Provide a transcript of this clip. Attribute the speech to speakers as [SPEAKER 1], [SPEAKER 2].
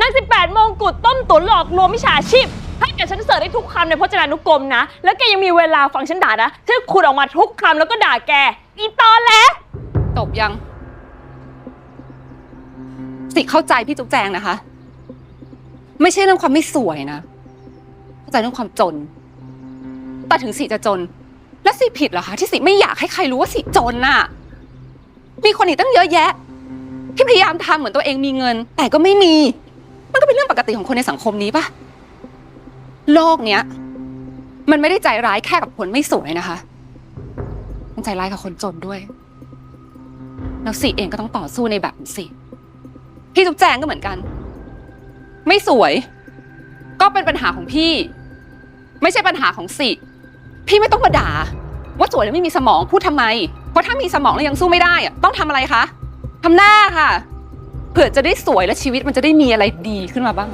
[SPEAKER 1] นาง18มงกุฎต้มตุ๋นหลอกลวงมิจฉาชีพ ให้แกฉันเสิร์ชได้ทุกคำในพจนานุกรมนะ แล้วแกยังมีเวลาฟังฉันด่านะที่คุณออกมาทุกคำแล้วก็ด่าแก อีตอนแหล
[SPEAKER 2] ตบยัง สิเข้าใจพี่จุ๊บแจงนะคะ ไม่ใช่เรื่องความไม่สวยนะ เข้าใจเรื่องความจน แต่ถึงสิจะจน แล้วสิผิดเหรอคะที่สิไม่อยากให้ใครรู้ว่าสิจนน่ะ มีคนอีกตั้งเยอะแยะ ที่พยายามทำเหมือนตัวเองมีเงิน แต่ก็ไม่มี มันก็เป็นเรื่องปกติของคนในสังคมนี้ปะโลกเนี้ย มันไม่ได้ใจร้ายแค่กับคนไม่สวยนะคะ มันใจร้ายกับคนจนด้วย แล้วสิเองก็ต้องต่อสู้ในแบบของสิพี่จุ๊บแจงก็เหมือนกัน ไม่สวย ก็เป็นปัญหาของพี่ ไม่ใช่ปัญหาของสิพี่ไม่ต้องมาด่าว่าสวยแล้วไม่มีสมองพูดทำไม เพราะถ้ามีสมองแล้วยังสู้ไม่ได้อะต้องทำอะไรคะทำหน้าค่ะ เผื่อจะได้สวยและชีวิตมันจะได้มีอะไรดีขึ้นมาบ้าง